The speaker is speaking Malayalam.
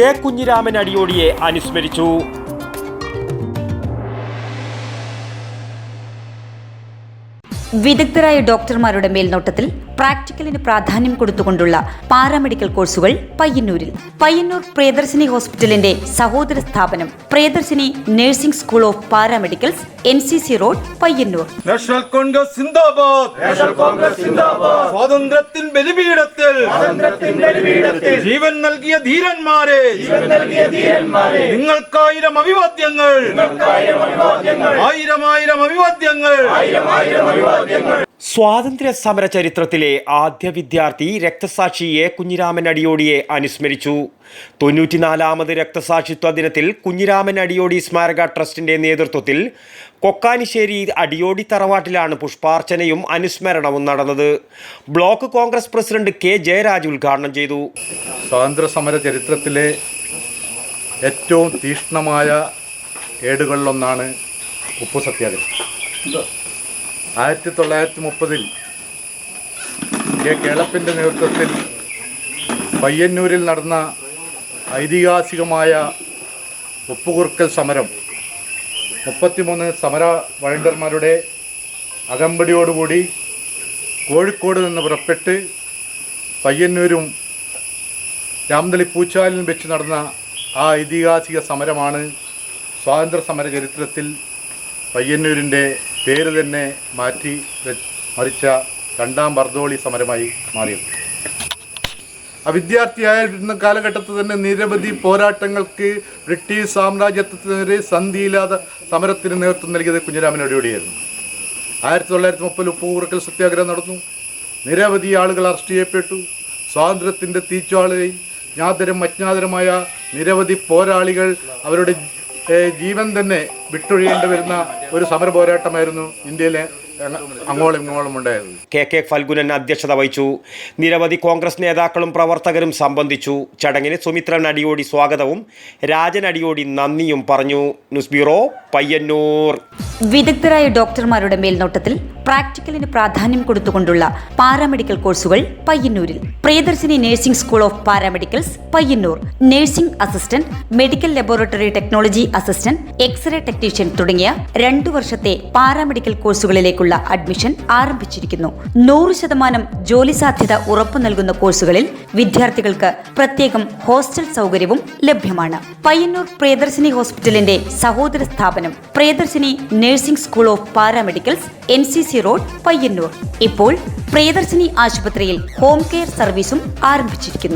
എ കുഞ്ഞിരാമൻ അടിയോടിയെ അനുസ്മരിച്ചു. വിദഗ്ധരായ ഡോക്ടർമാരുടെ മേൽനോട്ടത്തിൽ പ്രാക്ടിക്കലിന് പ്രാധാന്യം കൊടുത്തുകൊണ്ടുള്ള പാരാമെഡിക്കൽ കോഴ്സുകൾ പയ്യന്നൂരിൽ. പയ്യന്നൂർ പ്രിയദർശിനി ഹോസ്പിറ്റലിന്റെ സഹോദര സ്ഥാപനം Priyadarshini nursing school of paramedicals N C C road Payyanur. National Congress Zindabad. National Congress സിന്ദാബാദ്. സ്വാതന്ത്ര്യത്തിൻ ബലിപീഠത്തിൽ. ജീവൻ നൽകിയ ധീരന്മാരെ. ജീവൻ നൽകിയ ധീരന്മാരെ. നിങ്ങൾക്കായിരം അഭിവാദ്യങ്ങൾ. ആയിരം ആയിരം അഭിവാദ്യങ്ങൾ. സ്വാതന്ത്ര്യ സമര ചരിത്രത്തിലെ ആദ്യ വിദ്യാർത്ഥി രക്തസാക്ഷി എ കുഞ്ഞിരാമൻ അടിയോടിയെ അനുസ്മരിച്ചു. തൊണ്ണൂറ്റിനാലാമത് രക്തസാക്ഷിത്വ ദിനത്തിൽ കുഞ്ഞിരാമൻ അടിയോടി സ്മാരക ട്രസ്റ്റിന്റെ നേതൃത്വത്തിൽ കൊക്കാനിശ്ശേരി അടിയോടി തറവാട്ടിലാണ് പുഷ്പാർച്ചനയും അനുസ്മരണവും നടന്നത്. Block Congress president K Jayaraj ഉദ്ഘാടനം ചെയ്തു. സ്വാതന്ത്ര്യ സമര ചരിത്രത്തിലെ ഏറ്റവും തീക്ഷ്ണമായ ഏടുകളിലൊന്നാണ് ഉപ്പു സത്യാഗ്രഹം ആയിരത്തി തൊള്ളായിരത്തി മുപ്പതിൽ കെ കേളപ്പിന്റെ നേതൃത്വത്തിൽ പയ്യന്നൂരിൽ നടന്ന ഐതിഹാസികമായ ഉപ്പുകുറുക്കൽ സമരം മുപ്പത്തിമൂന്ന് സമര വളണ്ടിയർമാരുടെ അകമ്പടിയോടുകൂടി കോഴിക്കോട് നിന്ന് പുറപ്പെട്ട് പയ്യന്നൂരും രാംതളി പൂച്ചാലിലും വെച്ച് നടന്ന ആ ഐതിഹാസിക സമരമാണ് സ്വാതന്ത്ര്യ സമര ചരിത്രത്തിൽ പയ്യന്നൂരിന്റെ പേര് തന്നെ മാറ്റി മറിച്ച രണ്ടാം ബർദോളി സമരമായി മാറിയത്. ആ വിദ്യാർത്ഥിയായിരുന്ന കാലഘട്ടത്തിൽ തന്നെ നിരവധി പോരാട്ടങ്ങൾക്ക് ബ്രിട്ടീഷ് സാമ്രാജ്യത്വത്തിനെതിരെ സന്ധിയില്ലാതെ സമരത്തിന് നേതൃത്വം നൽകിയത് കുഞ്ഞിരാമൻ അടിയോടിയായിരുന്നു ആയിരത്തി തൊള്ളായിരത്തി മുപ്പതിൽ ഉപ്പുകൂറക്കൽ സത്യാഗ്രഹം നടന്നു. നിരവധി ആളുകൾ അറസ്റ്റ് ചെയ്യപ്പെട്ടു. സ്വാതന്ത്ര്യത്തിന്റെ തീച്ചുവാളയിൽ ജ്ഞാതരും അജ്ഞാതരുമായ നിരവധി പോരാളികൾ അവരുടെ ജീവൻ തന്നെ വിട്ടൊഴിയേണ്ടി വരുന്ന ഒരു സമര പോരാട്ടമായിരുന്നു ഇന്ത്യയിലെ കെ കെ ഫൽഗുനൻ അധ്യക്ഷത വഹിച്ചു. നിരവധി കോൺഗ്രസ് നേതാക്കളും പ്രവർത്തകരും സംബന്ധിച്ചു. ചടങ്ങിന് സുമിത്രൻ അടിയോടി സ്വാഗതവും രാജൻ അടിയോടി നന്ദിയും പറഞ്ഞു. News bureau Payyanur. വിദഗ്ധരായ ഡോക്ടർമാരുടെ മേൽനോട്ടത്തിൽ പ്രാക്ടിക്കലിന് പ്രാധാന്യം കൊടുത്തുകൊണ്ടുള്ള പാരാമെഡിക്കൽ കോഴ്സുകൾ പയ്യന്നൂരിൽ. Priyadarshini nursing school of paramedicals Payyanur. Nursing assistant medical laboratory technology assistant X ray technician തുടങ്ങിയ രണ്ടു വർഷത്തെ പാരാമെഡിക്കൽ കോഴ്സുകളിലേക്കുള്ള അഡ്മിഷൻ ആരംഭിച്ചിരിക്കുന്നു. നൂറ് ശതമാനം ജോലി സാധ്യത ഉറപ്പു നൽകുന്ന കോഴ്സുകളിൽ വിദ്യാർത്ഥികൾക്ക് പ്രത്യേകം ഹോസ്റ്റൽ സൗകര്യവും ലഭ്യമാണ്. പയ്യന്നൂർ പ്രിയദർശിനി ഹോസ്പിറ്റലിന്റെ സഹോദര സ്ഥാപനം Priyadarshini nursing school of paramedicals N C C road Payyanur ഇപ്പോൾ പ്രിയദർശിനി ആശുപത്രിയിൽ ഹോം കെയർ സർവീസും ആരംഭിച്ചിരിക്കുന്നു.